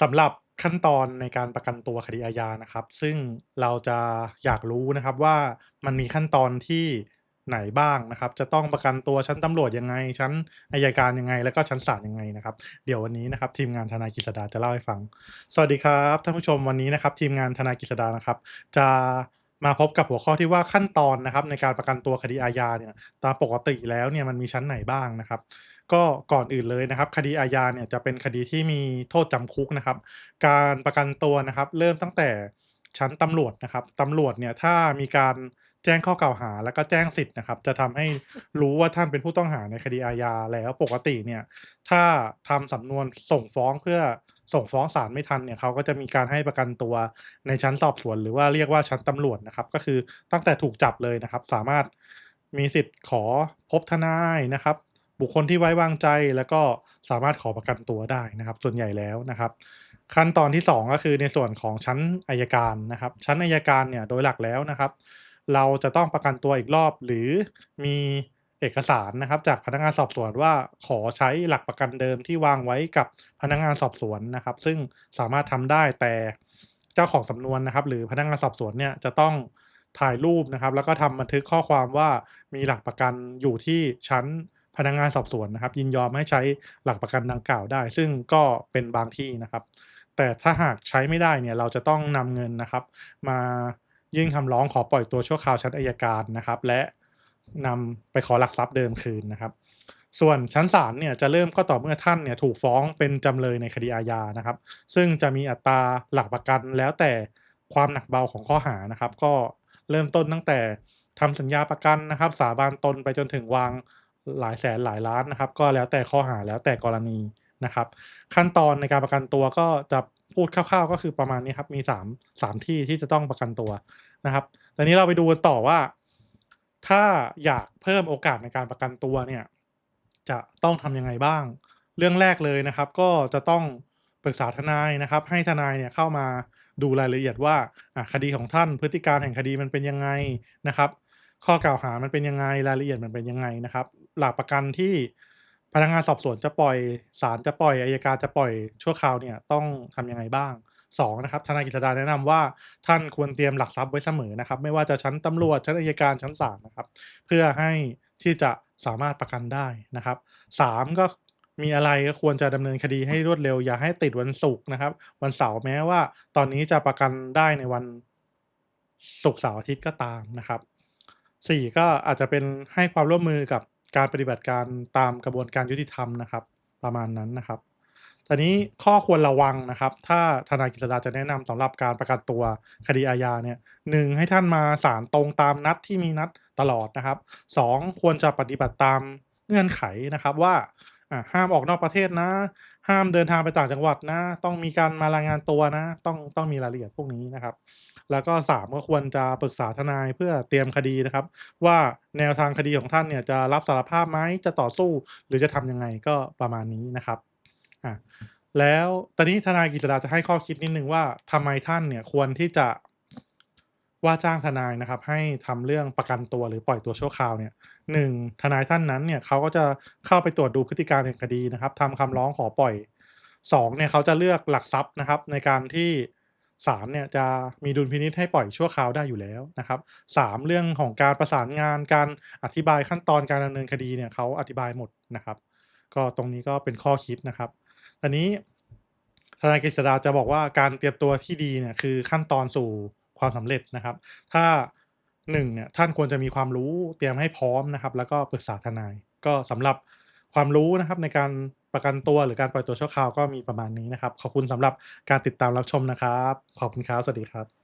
สำหรับขั้นตอนในการประกันตัวคดีอาญานะครับ ซึ่งเราจะอยากรู้นะครับว่ามันมีขั้นตอนที่ไหนบ้างนะครับ จะต้องประกันตัวชั้นตำรวจยังไง ชั้นอายการยังไง แล้วก็ชั้นศาลยังไงนะครับ เดี๋ยววันนี้นะครับทีมงานทนายกฤษดาจะเล่าให้ฟัง สวัสดีครับท่านผู้ชมวันนี้นะครับ ทีมงานทนายกฤษดานะครับ จะ มาพบกับหัวข้อที่ว่าขั้นตอนนะครับในการประกันตัวคดีอาญาเนี่ยตามปกติแล้วเนี่ยมันมีชั้นไหนบ้างนะครับ ก็ก่อนอื่นเลยนะครับ คดีอาญาเนี่ยจะเป็นคดีที่มีโทษจำคุกนะครับ การประกันตัวนะครับ เริ่มตั้งแต่ ชั้นตำรวจนะครับตำรวจเนี่ยถ้ามีการแจ้งข้อกล่าวหาแล้วก็แจ้งสิทธิ์นะครับ จะทำให้รู้ว่าท่านเป็นผู้ต้องหาในคดีอาญาแล้วปกติเนี่ย ถ้าทำสำนวนส่งฟ้องเพื่อส่งฟ้องศาลไม่ทันเนี่ยเขาก็จะมีการให้ประกันตัวในชั้นสอบสวน หรือว่าเรียกว่าชั้นตำรวจนะครับ ก็คือตั้งแต่ถูกจับเลยนะครับ สามารถมีสิทธิ์ขอพบทนายนะครับ บุคคลที่ไว้วางใจแล้วก็สามารถขอประกันตัวได้นะครับ ส่วนใหญ่แล้วนะครับ ขั้นตอนที่ 2 ก็คือในส่วนของชั้นอายการนะครับ ชั้นอายการเนี่ยโดยหลักแล้วนะครับ เราจะต้องประกันตัวอีกรอบหรือมีเอกสารนะครับ จากพนักงานสอบสวนว่าขอใช้หลักประกันเดิมที่วางไว้กับพนักงานสอบสวนนะครับ ซึ่งสามารถทำได้แต่เจ้าของสำนวนนะครับ หรือพนักงานสอบสวนเนี่ยจะต้องถ่ายรูปนะครับ แล้วก็ทำบันทึกข้อความว่ามีหลักประกันอยู่ที่ชั้นพนักงานสอบสวนนะครับ ยินยอมให้ใช้หลักประกันดังกล่าวได้ ซึ่งก็เป็นบางที่นะครับ แต่ถ้าหากใช้ไม่ได้เนี่ยเราจะต้องนำเงินนะครับ มายื่นคำร้องขอปล่อยตัวชั่วคราวชั้นอายการนะครับ และนำไปขอหลักทรัพย์เดิมคืนนะครับ ส่วนชั้นศาลเนี่ยจะเริ่มก็ต่อเมื่อท่านเนี่ยถูกฟ้องเป็นจำเลยในคดีอาญานะครับ ซึ่งจะมีอัตราหลักประกันแล้วแต่ความหนักเบาของข้อหานะครับ ก็เริ่มต้นตั้งแต่ทำสัญญาประกันนะครับ สาบานตนไปจนถึงวางหลายแสนหลายล้านนะครับ ก็แล้วแต่ข้อหาแล้วแต่กรณี นะครับ ขั้นตอนในการประกันตัวก็จะพูดคร่าวๆ ก็คือประมาณนี้ครับ มี3 3ที่ที่จะต้องประกันตัวนะครับตอนนี้เราไปดูต่อว่า ถ้าอยากเพิ่มโอกาสในการประกันตัวเนี่ย จะต้องทำยังไงบ้าง เรื่องแรกเลยนะครับ ก็จะต้องปรึกษาทนายนะครับ ให้ทนายเนี่ยเข้ามาดูรายละเอียดว่าคดีของท่านพฤติการแห่งคดีมันเป็นยังไงนะครับ ข้อกล่าวหามันเป็นยังไงรายละเอียดมันเป็นยังไงนะครับ หลักประกันที่ พนักงานสอบสวนจะปล่อยศาลจะปล่อยอายการจะปล่อยชั่วคราวเนี่ยต้องทำยังไงบ้าง2นะครับทนายกฤษดาแนะนำว่าท่านควรเตรียมหลักทรัพย์ไว้เสมอนะครับ ไม่ว่าจะชั้นตำรวจชั้นอายการชั้นศาลนะครับ เพื่อให้ที่จะสามารถประกันได้นะครับ3ก็มีอะไรก็ควรจะดำเนินคดีให้รวดเร็ว อย่าให้ติดวันศุกร์นะครับ วันเสาร์แม้ว่า ตอนนี้จะประกันได้ในวันศุกร์เสาร์อาทิตย์ก็ตามนะครับ4ก็อาจจะเป็นให้ความร่วมมือกับ การปฏิบัติการตามกระบวนการยุติธรรมนะครับ ประมาณนั้นนะครับตอนนี้ข้อควรระวังนะครับ ถ้าทนายกฤษดาจะแนะนำสำหรับการประกันตัวคดีอาญาเนี่ยหนึ่งให้ท่านมาศาลตรงตามนัดที่มีนัดตลอดนะครับสองควรจะปฏิบัติตามเงื่อนไขนะครับว่า อ่าห้ามออกนอกประเทศนะ ห้ามเดินทางไปต่างจังหวัดนะ ต้องมีการมารายงานตัวนะ ต้องต้องมีรายละเอียดพวกนี้นะครับ แล้วก็ 3 ก็ควรจะปรึกษาทนายเพื่อเตรียมคดีนะครับ ว่าแนวทางคดีของท่านเนี่ยจะรับสารภาพไหมจะต่อสู้ หรือจะทำยังไงก็ประมาณนี้นะครับอะแล้วตอนนี้ทนายกฤษดาจะให้ข้อคิดนิดนึงว่าทำไมท่านเนี่ยควรที่จะ ว่าจ้างทนายนะครับให้ทำเรื่องประกันตัวหรือปล่อยตัวชั่วคราวเนี่ยหนึ่งทนายท่านนั้นเนี่ยเขาก็จะเข้าไปตรวจดูพฤติการแห่งคดีนะครับทำคำร้องขอปล่อยสองเนี่ยเขาจะเลือกหลักทรัพย์นะครับ ในการที่ศาลเนี่ยจะมีดุลพินิษให้ปล่อยชั่วคราวได้อยู่แล้วนะครับสามเรื่องของการประสานงานการอธิบายขั้นตอนการดำเนินคดีเนี่ยเขาอธิบายหมดนะครับ ก็ตรงนี้ก็เป็นข้อคิดนะครับตอนนี้ทนายกฤษดาจะบอกว่าการเตรียมตัวที่ดีเนี่ยคือขั้นตอนสู่ ความสำเร็จนะครับ ถ้าหนึ่งเนี่ยท่านควรจะมีความรู้เตรียมให้พร้อมนะครับ แล้วก็ปรึกษาทนาย ก็สำหรับความรู้นะครับในการประกันตัวหรือการปล่อยตัวชั่วคราวก็มีประมาณนี้นะครับ ขอบคุณสำหรับการติดตามรับชมนะครับ ขอบคุณครับสวัสดีครับ